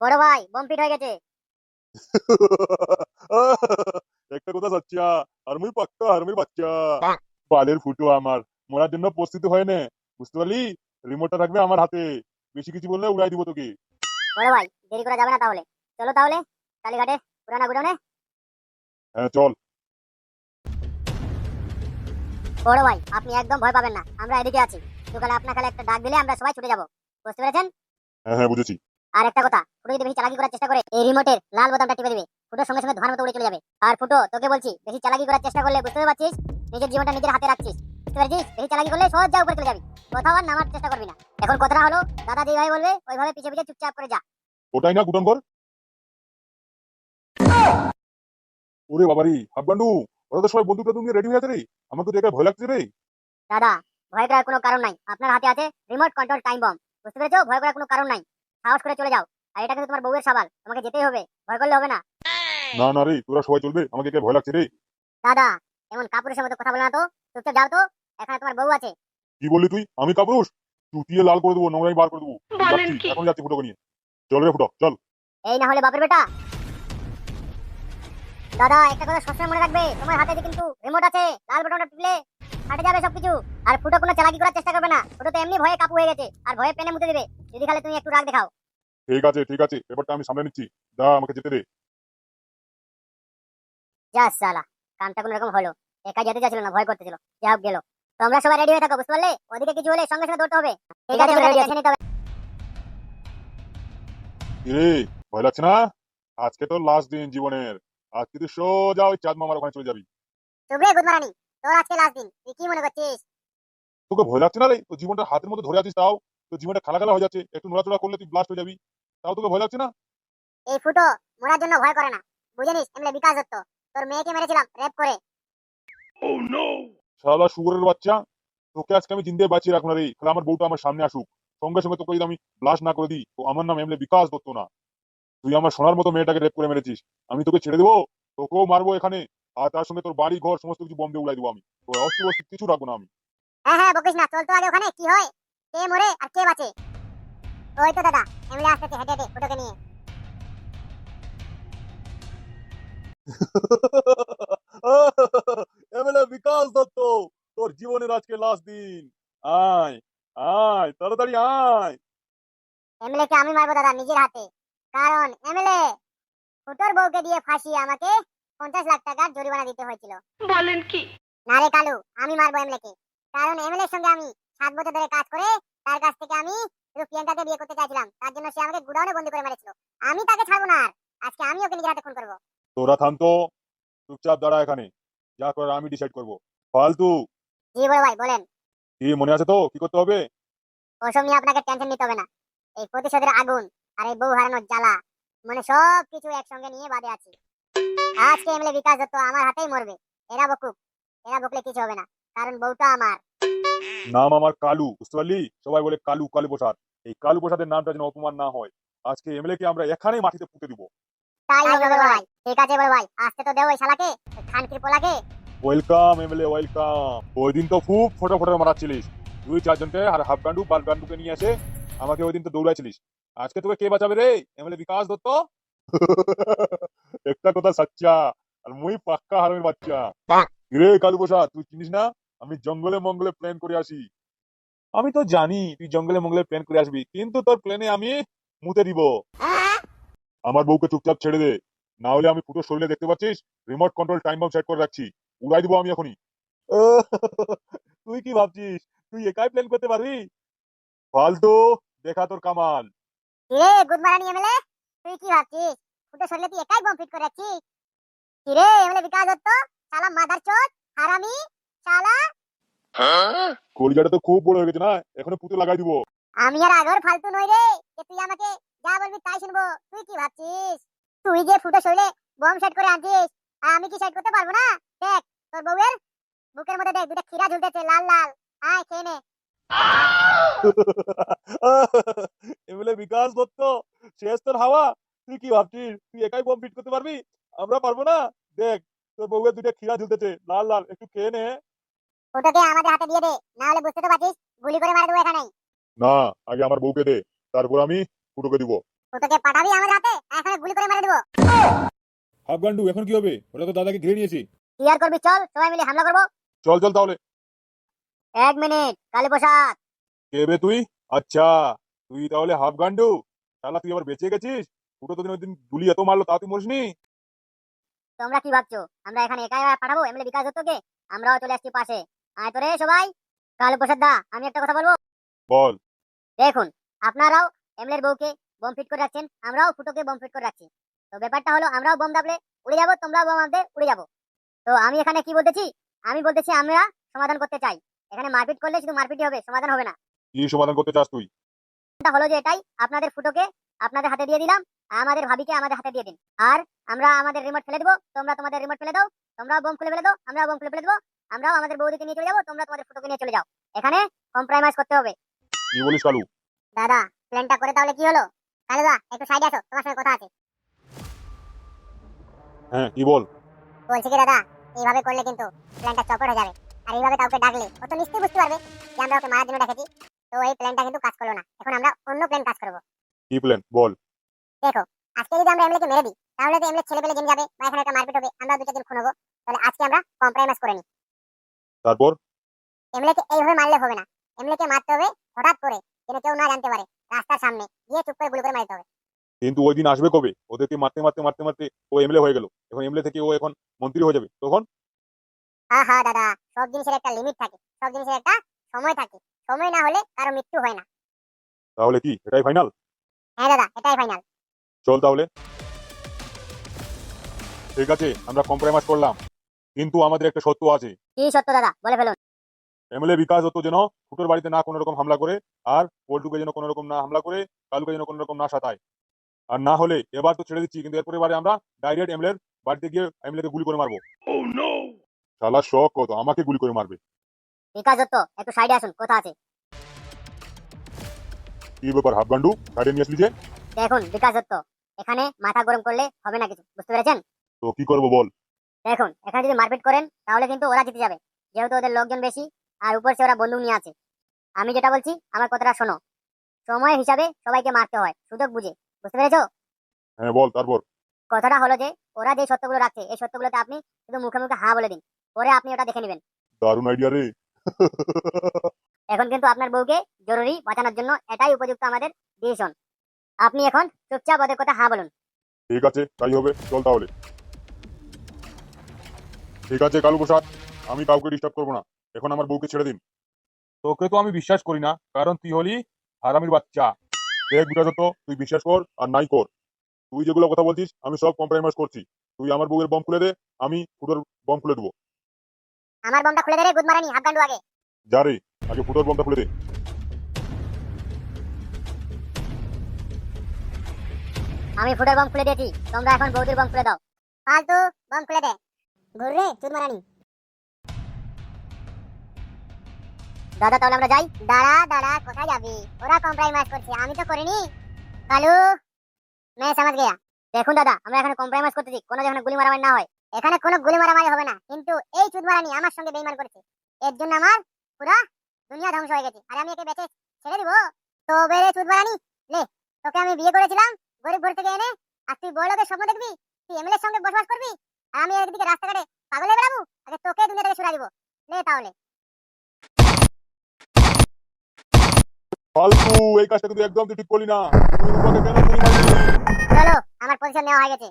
বড় ভাই bomb fit হয়ে গেছে। একটা কথা সাচ্চা আর মুই পাক্কা হারমির বাচ্চা। বালের ফুটো আমার মরার জন্য প্রস্তুত হয় না। বুঝতে পারলি? রিমোটটা থাকবে আমার হাতে। বেশি কিছু বললে উড়াই দিব তোকে। বড় ভাই দেরি করা যাবে না তাহলে। চলো তাহলে কালীঘাটে পুরানা গুডাউনে হ্যাঁ চল। বড় ভাই আপনি একদম ভয় পাবেন না। আমরা এদিকে আছি। সকালে আপনার খালে একটা ডাক দিলে আমরা সবাই ছুটে যাব। বুঝতে পেরেছেন? হ্যাঁ হ্যাঁ বুঝেছি। আর একটা কথা ফুটো যদি বেশি চালাকি করার চেষ্টা করে এই রিমোটের লাল বোতামটা টিপে দিবে। ফুটোর সঙ্গে সঙ্গে ধোঁয়ার মতো উড়ে চলে যাবে। আর ফুটো তোকে বলছি বেশি চালাকি করার চেষ্টা করলে বুঝতে পারছিস? নিজের জীবনটা নিজের হাতে রাখছিস। বুঝতে পারছিস? বেশি চালাকি করলে সহজ যা উপরে চলে যাবি। কোথাও আর নামার চেষ্টা করবি না। এখন কথাটা হলো দাদা যেভাবে বলবে ওইভাবে পিছে পিছে চুপচাপ করে যা। ওটাই না কুটন কর ওরে বাবারি হাববান্ডু ওরা তো সবাই টন্ধু নিয়ে রেডি হয়ে আছে রে। আমার তো দেখে ভয় লাগছে রে। দাদা ভয় করার কোনো কারণ নাই। আপনার হাতে আছে রিমোট কন্ট্রোল টাইম বম বুঝতে পেরেছ? ভয় করার কোনো কারণ নাই। সাহস করে চলে যাও। আর এটা কিন্তু তোমার বউয়ের সাবাল। তোমাকে যেতেই হবে। ভয় করলে হবে না। না না রে তোরা সবাই চলবে। আমাকে কে ভয় লাগছে রে। দাদা এমন কাপুরুষের মতো কথা বলে না তো। চুপচাপ যাও তো। এখানে তোমার বউ আছে। কি বললি তুই? আমি কাপুরুষ? চুটিয়ে লাল করে দেবো নোংরাই বার করে দেবো। এখন যাচ্ছি ফুটোকে নিয়ে। চল রে ফুটো চল। এই না হলে বাপের বেটা। দাদা একটা কথা সবসময় মনে রাখবে তোমার হাতে যে কিন্তু রিমোট আছে লাল বাটনটা টিপলে ফাটে যাবে সবকিছু আর ফুটো কোনো চালাকি করার চেষ্টা করবে না। ফুটো তো এমনি ভয়ে কাপু হয়ে গেছে আর ভয়ে পেনে মুতে দিবে। যদি খালে তুমি একটু রাগ দেখাও। ঠিক আছে ঠিক আছে এবারটা আমি সামনে নিচ্ছি। দা আমাকে যেতে দে। যা সালা কামটা কোনো রকম হলো। একা যেতে চাচ্ছিল না ভয় করতেছিল। যা হোক গেল। তোমরা সবাই রেডি হয়ে থাকো বুঝতে পারলে? ওদিকে কিছু হলে সঙ্গে সঙ্গে দৌড়তে হবে। ঠিক আছে রেডি আছে। নিতে হবে। রে ভয় লাগছে না? আজকে তো লাস্ট দিন জীবনের। আজকে তুই সোজা ওই চাঁদ মামার ওখানে চলে যাবি। শুভ্রে গুদমারানি তোর আজকে লাস্ট দিন তুই কি মনে করছিস? তোকে ভয় লাগছে না রে? তোর জীবনটা হাতের মধ্যে ধরে আছিস তাও? তোর জীবনটা খালা খালা হয়ে যাচ্ছে একটু নড়াচড়া করলে তুই ব্লাস্ট হয়ে যাবি। তাও তোকে ভয় লাগছে না? এই ফুটো মরার জন্য ভয় করে না। বুঝে নিস এমলে বিকাশ দত্ত তোর মেয়েকে মেরেছিলাম রেপ করে। ও নো শালা শুয়োরের বাচ্চা তোকে আজকে আমি জিন্দে বাঁচিয়ে রাখব না রে। তাহলে আমার বউটা আমার সামনে আসুক। সঙ্গে সঙ্গে তোকে যদি আমি ব্লাস্ট না করে দিই তো আমার নাম এমলে বিকাশ দত্ত না। তুই আমার সোনার মতো মেয়েটাকে রেপ করে মেরেছিস। আমি তোকে ছেড়ে দেবো? তোকেও মারবো এখানে। আর তার সঙ্গে তোর বাড়ি ঘর সমস্ত কিছু বম্বে উড়াই দেবো আমি। তো অস্তি বস্তি কিছু রাখব না আমি। হ্যাঁ হ্যাঁ বকিস না। চল তো আগে ওখানে। কি হয়? কে মরে আর কে বাঁচে? ওই তো দাদা এমলে আসতেছে হেঁটে হেঁটে ফুটোকে নিয়ে। এমএলএ বিকাশ দত্ত তোর জীবনের আজকে লাস্ট দিন। আয় আয় তাড়াতাড়ি আয়। এমএলএ কে আমি মারবো দাদা নিজের হাতে? কারণ এমএলএ ফুটোর বউকে দিয়ে ফাঁসিয়ে আমাকে পঞ্চাশ লাখ টাকার জরিমানা দিতে হয়েছিল। বলেন কি? না রে কালু আমি মারবো এমএলএ কে কারণ এমএলএ এর সঙ্গে আমি সাত বছর ধরে কাজ করে তার কাছ থেকে আমি শুধু প্রিয়াঙ্কাকে বিয়ে করতে চাইছিলাম। তার জন্য সে আমাকে গুডাউনে বন্দি করে মেরেছিল। আমি তাকে ছাড়বো না আর। আজকে আমি ওকে নিজের হাতে খুন করব। তোরা থাম তো। চুপচাপ দাঁড়া এখানে। যা করার আমি ডিসাইড করব। ফালতু। জি বড় ভাই বলেন। কি মনে আছে তো? কি করতে হবে? ওসব নিয়ে আপনাকে টেনশন নিতে হবে না। এই প্রতিশোধের আগুন আর এই বউ হারানোর জ্বালা। মানে সব কিছু একসঙ্গে নিয়ে বাদে আছি। আজকে এমএলএ বিকাশ দত্ত আমার হাতেই মরবে। এরা বকুক। এরা বকলে কিছু হবে না। কারণ বউটা আমার। নাম আমার কালু বুঝতে পারলি? সবাই বলে কালু কালু প্রসাদ এই কালু প্রসাদের নামটা যেন অপমান না হয়। আজকে এমএলএ কে আমরা এখানেই মাটিতে পুঁতে দিব। তাই হবে বড় ভাই। ঠিক আছে বড় ভাই। আসতে তো দেও ওই শালাকে। ওই খান কৃপলাকে ওয়েলকাম এমএলএ ওয়েলকাম। ওই দিন তো খুব ফটো ফটো মারাচ্ছিলিস। দুই চারজনকে আর হাফ গান্ডু বাল গান্ডুকে নিয়ে এসে আমাকে ওই দিন তো দৌড়াইছিলিস আজকে তোকে কে বাঁচাবে রে? এমএলএ বিকাশ দত্ত? একটা কথা সাচ্চা আর মুই পাক্কা হারামের বাচ্চা। রে কালু প্রসাদ তুই চিনিস না? আমি জঙ্গলে মঙ্গলে প্ল্যান করে আসি। আমি তো জানি তুই জঙ্গলে মঙ্গলে প্ল্যান করে আসবি কিন্তু তোর প্ল্যানে আমি মুতে দিব। আমার বউকে চুপচাপ ছেড়ে দে না হলে আমি পুরো শরীরে দেখতে পাচ্ছিস? Remote control time bomb set করে রাখছি। উড়াই দিব আমি এখনই। তুই কি ভাবছিস? তুই একাই প্ল্যান করতে পারবি? ফালতু দেখা তোর কামাল। কিরে গুদমারানি এমএলএ। তুই কি ভাবছিস? ফুটো শরীরে তুই একাই বম ফিট করে রাখছিস কিরে এমএলএ বিকাশ দত্ত শালা মাদার চোদ হারামি শালা। কলিজাটা তো খুব বড় হয়ে গেছে না? এখনও পুঁতে লাগাই দিব। আমি আর আগর ফালতু নই রে যে তুই আমাকে যা বলবি তাই শুনব। তুই কি ভাবছিস? তুই যে ফুটো শরীরে বম সেট করে আনছিস আর আমি কি সেট করতে পারব না? দেখ তোর বউয়ের বুকের মধ্যে দেখ দুটা খিরা ঝুলতেছে লাল লাল। আয় খেয়ে নে। এমএলএ বিকাশ দত্ত শেষ তোর হাওয়া। তুই কি ভাবছিস? তুই একাই বম ফিট করতে পারবি? আমরা পারব না? দেখ তোর বউয়ের দুটো খিরা ঝুলতেছে। লাল লাল একটু খেয়ে নে। ফুটোকে আমাদের হাতে দিয়ে দে না হলে বুঝতে তো পারছিস গুলি করে মারা দেবো এখানেই। না আগে আমার বউকে দে তারপর আমি ফুটোকে দিব। ফুটোকে পাঠাবি আমাদের হাতে এখানে গুলি করে মেরে দেবো। হাফ গান্ডু এখন কি হবে? ওটা তো দাদাকে ঘিরে নিয়েছি। কি আর করবি চল সবাই মিলে হামলা করব। চল চল তাহলে। এক মিনিট কালী প্রসাদ। কে বে তুই? আচ্ছা তুই তাহলে হাফ গান্ডু। তাহলে তুই আবার বেঁচে গেছিস? ফুটো তো দিন ওই দিন গুলি এত মারলো তা তুই মরিসনি? তোমরা কি ভাবছ? আমরা এখানে একাই পাঠাবো? এমএলএ বিকাশ দত্তকে? আমরাও চলে আসছি পাশে। আয় তো রে সবাই। কালী প্রসাদ দা আমি একটা কথা বলব? বল। দেখুন আপনারাও এমএলএর বউকে বোম ফিট করে রাখছেন আমরাও ফুটোকে বোম ফিট করে রাখছি। তো ব্যাপারটা হলো আমরাও বোম দাবলে উড়ে যাব তোমরাও বোম আমাদের উড়ে যাব। তো আমি এখানে কি বলতেছি? আমি বলতেছি আমরা সমাধান করতে চাই। এখানে মারপিট করলে শুধু মারপিটই হবে সমাধান হবে না। কি সমাধান করতে চাস তুই? এটা হলো যে এটাই আপনাদের ফুটোকে আপনাদের হাতে দিয়ে দিলাম আমাদের ভাবিকে আমাদের হাতে দিয়ে দিন। আর আমরা আমাদের রিমোট ফেলে দেবো তোমরা তোমাদের রিমোট ফেলে দাও তোমরাও বোম খুলে ফেলে দাও আমরাও বোম খুলে ফেলে দেবো আমরাও আমাদের বৌদিকে নিয়ে চলে যাব তোমরা তোমাদের ফুটোকে নিয়ে চলে যাও। এখানে কম্প্রোমাইজ করতে হবে। কি বলিস কালু? দাদা প্ল্যানটা করে তাহলে কি হলো? কালুদা একটু সাইডে আসো তোমার সঙ্গে কথা আছে। হ্যাঁ কি বল? বলছি কি দাদা এইভাবে করলে কিন্তু প্ল্যানটা চপট হয়ে যাবে। আর এইভাবে কাউকে ডাকলে ও তো নিশ্চয়ই বুঝতে পারবে যে আমরা ওকে মারার জন্য ডেকেছি। তো এই প্ল্যানটা কিন্তু কাজ করল না। এখন আমরা অন্য প্ল্যান কাজ করব। কি প্ল্যান বল। দেখো আজকে যদি আমরা এমএলএ কে মেরে দিই তাহলে তো এমএলএ ছেলে পেলে জেনে যাবে বা এখানে একটা মারপিট হবে আমরা দু চারজন খুন হব। তাহলে আজকে আমরা কম্প্রোমাইজ করে নিই। তারপর? এমএলএ কে এইভাবে মারলে হবে না। এমএলএ কে মারতে হবে হঠাৎ করে যেন কেউ না জানতে পারে রাস্তার সামনে গিয়ে চুপ করে গুলি করে মারতে হবে। কিন্তু ওই দিন আসবে কবে? ওদেরকে মারতে মারতে মারতে মারতে ও এমএলএ হয়ে গেল। এখন এমএলএ থেকে ও এখন মন্ত্রী হয়ে যাবে। তখন হ্যাঁ হ্যাঁ দাদা সব জিনিসের একটা লিমিট থাকে সব জিনিসের একটা সময় থাকে সময় না হলে কারও মৃত্যু হয় না। তাহলে কি এটাই ফাইনাল হ্যাঁ দাদা এটাই ফাইনাল চল তাহলে। ঠিক আছে আমরা কম্প্রোমাইজ করলাম কিন্তু আমাদের একটা সত্য আছে। কি সত্য দাদা? বলে ফেলুন। এমএলএ বিকাশ দত্ত যেন ফুটোর বাড়িতে না কোনো রকম হামলা করে আর পল্টুকে যেন কোনো রকম না হামলা করে কালুকে যেন কোনো রকম না সাতায়। আর না হলে এবার তো ছেড়ে দিচ্ছি কিন্তু এরপরে এবারে আমরা ডাইরেক্ট এমএলএর বাড়িতে গিয়ে এমএলএ কে গুলি করে মারবো। শালা শখ কত আমাকে গুলি করে মারবে। বিকাশ দত্ত একটু সাইডে আসুন কথা আছে? কি ব্যাপার হাফ গান্ডু সাইডে নিয়ে আসলি যে? দেখুন বিকাশ দত্ত এখানে মাথা গরম করলে হবে না কিছু বুঝতে পেরেছেন? তো কি করব বল। দেখুন এখানে যদি মারপিট করেন তাহলে কিন্তু ওরা জিতে যাবে যেহেতু ওদের লোকজন বেশি আর উপর সে ওরা বন্দুক নিয়ে আছে। আমি যেটা বলছি আমার কথাটা শোনো। সময় হিসাবে সবাইকে মারতে হয় সুযোগ বুঝে বুঝতে পেরেছ? হ্যাঁ বল তারপর। কথাটা হলো যে ওরা যে সত্যগুলো রাখছে এই সত্যগুলোতে আপনি শুধু মুখে মুখে হ্যাঁ বলে দিন। পরে আপনি ওটা দেখে নেবেন। দারুণ আইডিয়া রে। এখন কিন্তু আপনার বউকে জরুরি বাঁচানোর জন্য এটাই উপযুক্ত আমাদের ডিসিশন আপনি এখন চুপচাপ ওদের কথা হ্যাঁ বলুন। ঠিক আছে তাই হবে। চল তাহলে। ঠিক আছে কালু প্রসাদ আমি কাউকে ডিস্টার্ব করব না। এখন আমার বউকে ছেড়ে দিন। তোকে তো আমি বিশ্বাস করি না কারণ তুই হলি হারামির বাচ্চা। দেখ বিকাশ দত্ত তুই বিশ্বাস কর আর নাই কর। তুই যেগুলো কথা বলছিস আমি সব কম্প্রোমাইজ করছি। তুই আমার বউয়ের বম খুলে দে আমি ফুটোর বম খুলে দেবো। আমার বমটা খুলে দে রে গুদমারানি হাফগান্ডু আগে। যা রে আগে ফুটোর বমটা খুলে দে। আমি ফুটোর বম খুলে দিয়েছি তোমরা এখন বৌদির বম খুলে দাও। ফালতু বম খুলে দে। ঘুর রে চুদমারানি। দাদা তাহলে আমরা যাই? দাঁড়া দাঁড়া কোথায় যাবি? ওরা কম্প্রোমাইজ করছে আমি তো করিনি। কালু মে সমাজ গেয়া। দেখুন দাদা আমরা এখানে কম্প্রোমাইজ করতেছি কোনো যেখানে গুলি মারামারি না হয়। এখানে কোনো গুলি মারামারি হবে না। কিন্তু এই চুদ মারানি আমার সঙ্গে বেইমান করেছে। এর জন্য আমার পুরো দুনিয়া ধ্বংস হয়ে গেছে। আর আমি একে বেঁচে ছেড়ে দিব। তো বেরে চুদ মারানি লে তোকে আমি বিয়ে করেছিলাম গরিব ঘর থেকে এনে। আর তুই বড় লোকের স্বপ্ন দেখবি? তুই এমএলএ সঙ্গে বসবাস করবি? আর আমি একদিকে রাস্তাঘাটে পাগল বেড়াবো? আগে তোকে দুনিয়া থেকে ছুড়া দিব। নে তাহলে। ফালতু এই কাজটা কিন্তু একদম তুই ঠিক করলি না। তুই রূপাকে কেন চলো আমার পজিশন নেওয়া হয়ে গেছে।